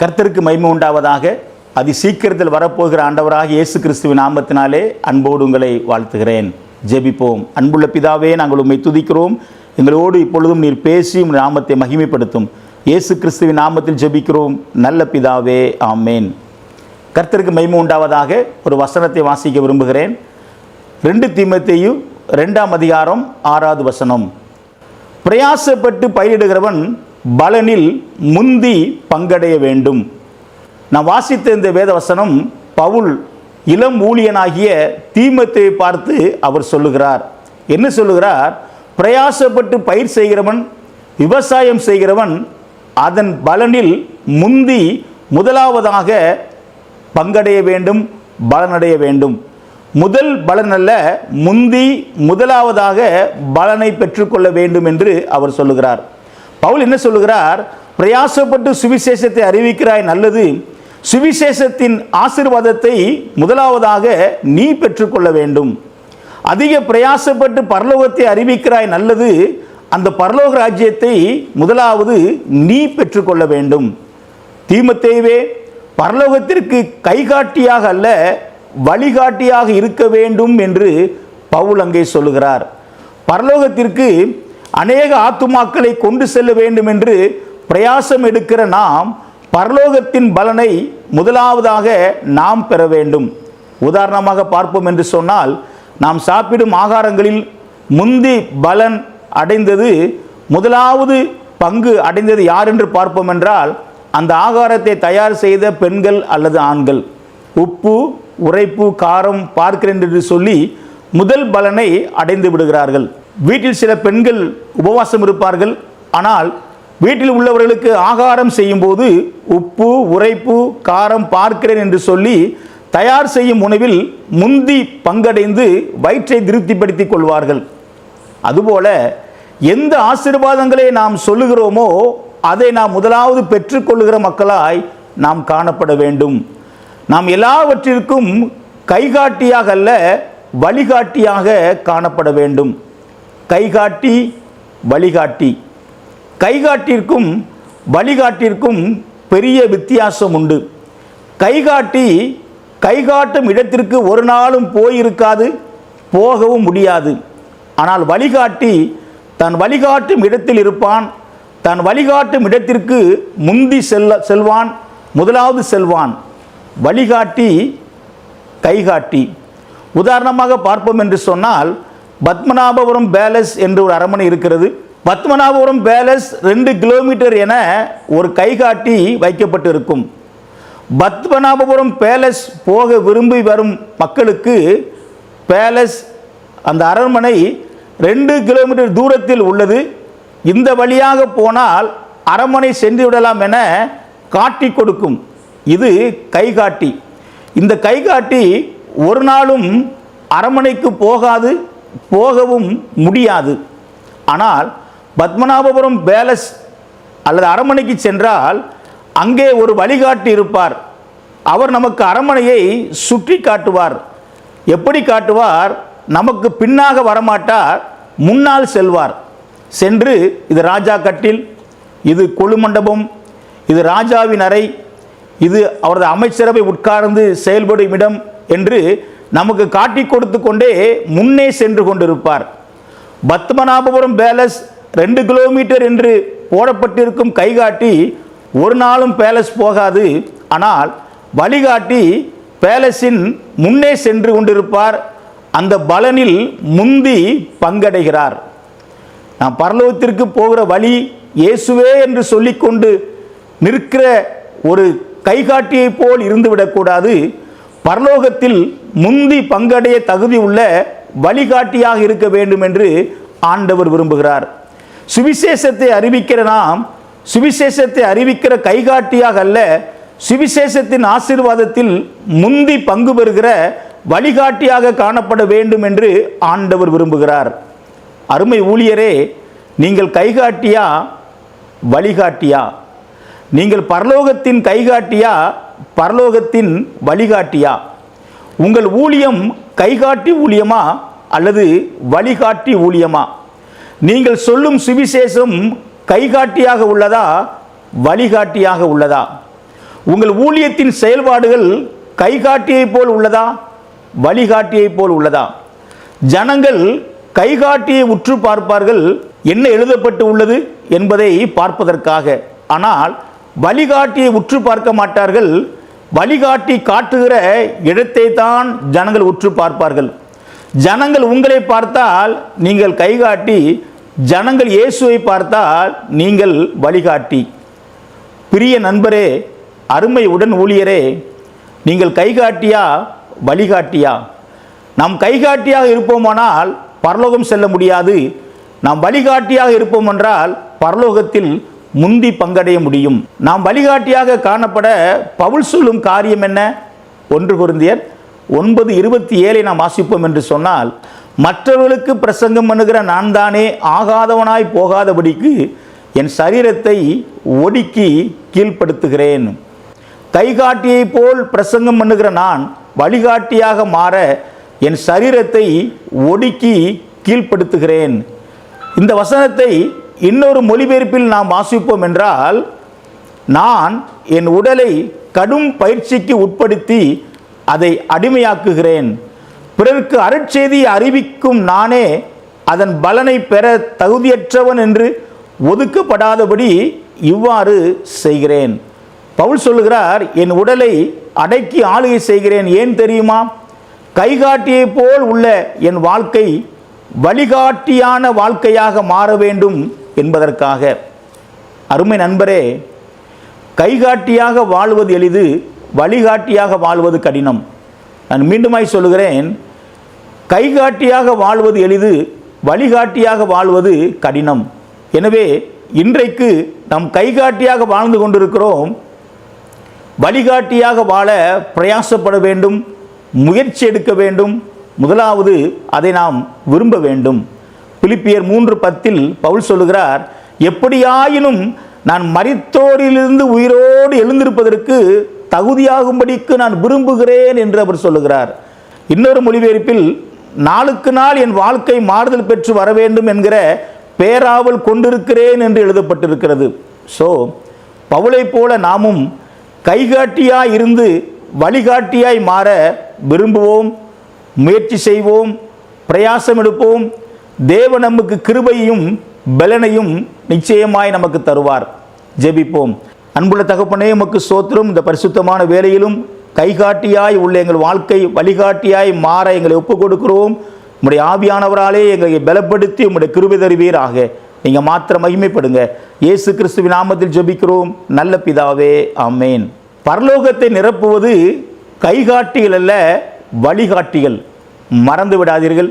கர்த்தருக்கு மகிமை உண்டாவதாக. அதி சீக்கிரத்தில் வரப்போகிற ஆண்டவராக இயேசு கிறிஸ்துவின் நாமத்தினாலே அன்போடு உங்களை வாழ்த்துகிறேன். ஜெபிப்போம். அன்புள்ள பிதாவே நாங்கள் உம்மை துதிக்கிறோம். எங்களோடு இப்பொழுதும் நீர் பேசி உங்கள் நாமத்தை மகிமைப்படுத்தும். இயேசு கிறிஸ்துவின் நாமத்தில் ஜெபிக்கிறோம். நல்ல பிதாவே ஆமேன். கர்த்தருக்கு மகிமை உண்டாவதாக ஒரு வசனத்தை வாசிக்க விரும்புகிறேன். ரெண்டு தீமத்தையும் ரெண்டாம் அதிகாரம் ஆறாவது வசனம். பிரயாசப்பட்டு பயிரிடுகிறவன் பலனில் முந்தி பங்கடைய வேண்டும். நான் வாசித்த இந்த வேதவசனம் பவுல் இளம் ஊழியனாகிய தீமத்தை பார்த்து அவர் சொல்லுகிறார். என்ன சொல்லுகிறார்? பிரயாசப்பட்டு பயிர் செய்கிறவன் விவசாயம் செய்கிறவன் அதன் பலனில் முந்தி முதலாவதாக பங்கடைய வேண்டும் பலனடைய வேண்டும். முதல் பலன் அல்ல முந்தி முதலாவதாக பலனை பெற்றுக்கொள்ள வேண்டும் என்று அவர் சொல்லுகிறார். பவுல் என்ன சொல்லுகிறார்? பிரயாசப்பட்டு சுவிசேஷத்தை அறிவிக்கிறாய் நல்லது. சுவிசேஷத்தின் ஆசிர்வாதத்தை முதலாவதாக நீ பெற்றுக்கொள்ள வேண்டும். அதிக பிரயாசப்பட்டு பரலோகத்தை அறிவிக்கிறாய் நல்லது. அந்த பரலோக ராஜ்யத்தை முதலாவது நீ பெற்றுக்கொள்ள வேண்டும். தீமத்தேவே பரலோகத்திற்கு கைகாட்டியாக அல்ல வழிகாட்டியாக இருக்க வேண்டும் என்று பவுல் அங்கே சொல்லுகிறார். பரலோகத்திற்கு அநேக ஆத்துமாக்களை கொண்டு செல்ல வேண்டும் என்று பிரயாசம் எடுக்கிற நாம் பரலோகத்தின் பலனை முதலாவதாக நாம் பெற வேண்டும். உதாரணமாக பார்ப்போம் என்று சொன்னால் நாம் சாப்பிடும் ஆகாரங்களில் முந்தி பலன் அடைந்தது முதலாவது பங்கு அடைந்தது யார் என்று பார்ப்போம் என்றால் அந்த ஆகாரத்தை தயார் செய்த பெண்கள் அல்லது ஆண்கள். உப்பு உரைப்பு காரம் பார்க்கிறேன் என்று சொல்லி முதல் பலனை அடைந்து விடுகிறார்கள். வீட்டில் சில பெண்கள் உபவாசம் இருப்பார்கள். ஆனால் வீட்டில் உள்ளவர்களுக்கு ஆகாரம் செய்யும்போது உப்பு உரைப்பு காரம் பார்க்கிறேன் என்று சொல்லி தயார் செய்யும் உணவில் முந்தி பங்கடைந்து வயிற்றை திருப்திப்படுத்திக் கொள்வார்கள். அதுபோல எந்த ஆசீர்வாதங்களை நாம் சொல்லுகிறோமோ அதை நாம் முதலாவது பெற்றுக்கொள்ளுகிற மக்களாய் நாம் காணப்பட வேண்டும். நாம் எல்லாவற்றிற்கும் கைகாட்டியாக அல்ல வழிகாட்டியாக காணப்பட வேண்டும். கைகாட்டி வழிகாட்டி. கைகாட்டிற்கும் வழிகாட்டிற்கும் பெரிய வித்தியாசம் உண்டு கைகாட்டி கைகாட்டும் இடத்திற்கு ஒரு நாளும் போயிருக்காது போகவும் முடியாது. ஆனால் வழிகாட்டி தன் வழிகாட்டும் இடத்தில் இருப்பான் தன் வழிகாட்டும் இடத்திற்கு முந்தி செல்ல செல்வான் முதலாவது செல்வான். வழிகாட்டி கைகாட்டி. உதாரணமாக பார்ப்போம் என்று சொன்னால் பத்மநாபபுரம் பேலஸ் என்று ஒரு அரண்மனை இருக்கிறது. பத்மநாபபுரம் பேலஸ் ரெண்டு கிலோமீட்டர் என ஒரு கைகாட்டி வைக்கப்பட்டு இருக்கும் பத்மநாபபுரம் பேலஸ் போக விரும்பி வரும் மக்களுக்கு பேலஸ் அந்த அரண்மனை ரெண்டு கிலோமீட்டர் தூரத்தில் உள்ளது. இந்த வழியாக போனால் அரண்மனை சென்று விடலாம் என காட்டி கொடுக்கும். இது கைகாட்டி. இந்த கைகாட்டி ஒரு நாளும் அரண்மனைக்கு போகாது. போகவும் முடியாது. ஆனால் பத்மநாபபுரம் பேலஸ் அல்லது அரண்மனைக்கு சென்றால் அங்கே ஒரு வழிகாட்டி இருப்பார். அவர் நமக்கு அரண்மனையை சுற்றி காட்டுவார். எப்படி காட்டுவார்? நமக்கு பின்னாக வரமாட்டார். முன்னால் செல்வார். சென்று இது ராஜா கட்டில் இது கொழு மண்டபம் இது ராஜாவின் அறை இது அவரது அமைச்சரவை உட்கார்ந்து செயல்படும் இடம் என்று நமக்கு காட்டி கொடுத்து கொண்டே முன்னே சென்று கொண்டிருப்பார். பத்மநாபபுரம் பேலஸ் ரெண்டு கிலோமீட்டர் என்று போடப்பட்டிருக்கும் கைகாட்டி ஒரு நாளும் பேலஸ் போகாது. ஆனால் வழிகாட்டி பேலஸின் முன்னே சென்று கொண்டிருப்பார். அந்த பலனில் முந்தி பங்கடைகிறார். நாம் பரலோகத்திற்கு போகிற வழி இயேசுவே என்று சொல்லிக்கொண்டு நிற்கிற ஒரு கைகாட்டியைப் போல் இருந்துவிடக்கூடாது. பரலோகத்தில் முந்தி பங்கடைய தகுதி உள்ள வழிகாட்டியாக இருக்க வேண்டும் என்று ஆண்டவர் விரும்புகிறார். சுவிசேஷத்தை அறிவிக்கிற நாம் சுவிசேஷத்தை அறிவிக்கிற கைகாட்டியாக அல்ல சுவிசேஷத்தின் ஆசீர்வாதத்தில் முந்தி பங்கு பெறுகிற வழிகாட்டியாக காணப்பட வேண்டும் என்று ஆண்டவர் விரும்புகிறார். அருமை ஊழியரே நீங்கள் கைகாட்டியா வழிகாட்டியா? நீங்கள் பரலோகத்தின் கைகாட்டியா பரலோகத்தின் வழிகாட்டியா? உங்கள் ஊழியம் கைகாட்டி ஊழியமா அல்லது வழிகாட்டி ஊழியமா? நீங்கள் சொல்லும் சுவிசேஷம் கைகாட்டியாக உள்ளதா வழிகாட்டியாக உள்ளதா? உங்கள் ஊழியத்தின் செயல்பாடுகள் கைகாட்டியைப் போல் உள்ளதா வழிகாட்டியைப் போல் உள்ளதா? ஜனங்கள் கைகாட்டியை உற்று பார்ப்பார்கள் என்ன எழுதப்பட்டு உள்ளது என்பதை பார்ப்பதற்காக. ஆனால் வழிகாட்டியை உற்று பார்க்க மாட்டார்கள் வழிகாட்டி காட்டுகிற இடத்தை தான் ஜனங்கள் உற்று பார்ப்பார்கள். ஜனங்கள் உங்களை பார்த்தால் நீங்கள் கைகாட்டி ஜனங்கள் இயேசுவை பார்த்தால் நீங்கள் வழிகாட்டி. பிரிய நண்பரே அருமை உடன் ஊழியரே நீங்கள் கைகாட்டியா வழிகாட்டியா? நாம் கைகாட்டியாக இருப்போமானால் பரலோகம் செல்ல முடியாது. நாம் வழிகாட்டியாக இருப்போம் என்றால் பரலோகத்தில் முந்தி பங்கடைய முடியும். நாம் வழிகாட்டியாக காணப்பட பவுல் சொல்லும் காரியம் என்ன? ஒன்று குருந்தியர் ஒன்பது இருபத்தி ஏழை நாம் வாசிப்போம் என்று சொன்னால் மற்றவர்களுக்கு பிரசங்கம் பண்ணுகிற நான் தானே ஆகாதவனாய் போகாதபடிக்கு என் சரீரத்தை ஒடுக்கி கீழ்ப்படுத்துகிறேன். கைகாட்டியை போல் பிரசங்கம் பண்ணுகிற நான் வழிகாட்டியாக மாற என் சரீரத்தை ஒடுக்கி கீழ்ப்படுத்துகிறேன். இந்த வசனத்தை இன்னொரு மொழிபெயர்ப்பில் நாம் வாசிப்போம் என்றால் நான் என் உடலை கடும் பயிற்சிக்கு உட்படுத்தி அதை அடிமையாக்குகிறேன். பிறருக்கு அருட்செய்தியை அறிவிக்கும் நானே அதன் பலனை பெற தகுதியற்றவன் என்று ஒதுக்கப்படாதபடி இவ்வாறு செய்கிறேன். பவுல் சொல்லுகிறார் என் உடலை அடக்கி ஆளுகை செய்கிறேன். ஏன் தெரியுமா? கைகாட்டியைப் போல் உள்ள என் வாழ்க்கை வழிகாட்டியான வாழ்க்கையாக மாற வேண்டும். என்பதற்காக. அருமை நண்பரே கைகாட்டியாக வாழ்வது எளிது வழிகாட்டியாக வாழ்வது கடினம். நான் மீண்டுமாய் சொல்லுகிறேன் கைகாட்டியாக வாழ்வது எளிது வழிகாட்டியாக வாழ்வது கடினம். எனவே இன்றைக்கு நாம் கைகாட்டியாக வாழ்ந்து கொண்டிருக்கிறோம் வழிகாட்டியாக வாழ பிரயாசப்பட வேண்டும் முயற்சி எடுக்க வேண்டும் முதலாவது அதை நாம் விரும்ப வேண்டும். பிலிப்பியர் மூன்று பத்தில் பவுல் சொல்லுகிறார் எப்படியாயினும் நான் மரித்தோரிலிருந்து உயிரோடு எழுந்திருப்பதற்கு தகுதியாகும்படிக்கு நான் விரும்புகிறேன் என்று அவர் சொல்லுகிறார். இன்னொரு மொழிபெயர்ப்பில் நாளுக்கு நாள் என் வாழ்க்கை மாறுதல் பெற்று வர வேண்டும் என்கிற பேராவல் கொண்டிருக்கிறேன் என்று எழுதப்பட்டிருக்கிறது. ஸோ பவுளை போல நாமும் கைகாட்டியாய் இருந்து வழிகாட்டியாய் மாற விரும்புவோம் முயற்சி செய்வோம் பிரயாசம் எடுப்போம் தேவ நமக்கு கிருபையும் பலனையும் நிச்சயமாய் நமக்கு தருவார். ஜெபிப்போம். அன்புள்ள தகப்பனே உமக்கு சோத்திரம் இந்த பரிசுத்தமான வேலையிலும் கைகாட்டியாய் உள்ள எங்கள் வாழ்க்கை வழிகாட்டியாய் மாற எங்களை ஒப்புக் கொடுக்கிறோம் உம்முடைய ஆவியானவராலே எங்களை பலப்படுத்தி உம்முடைய கிருபை தருவீராக. நீங்கள் மாத்திரம் மகிமைப்படுங்க. இயேசு கிறிஸ்துவின் நாமத்தில் ஜெபிக்கிறோம். நல்ல பிதாவே ஆமேன். பரலோகத்தை நிரப்புவது கைகாட்டிகள் அல்ல வழிகாட்டிகள். மறந்து விடாதீர்கள்.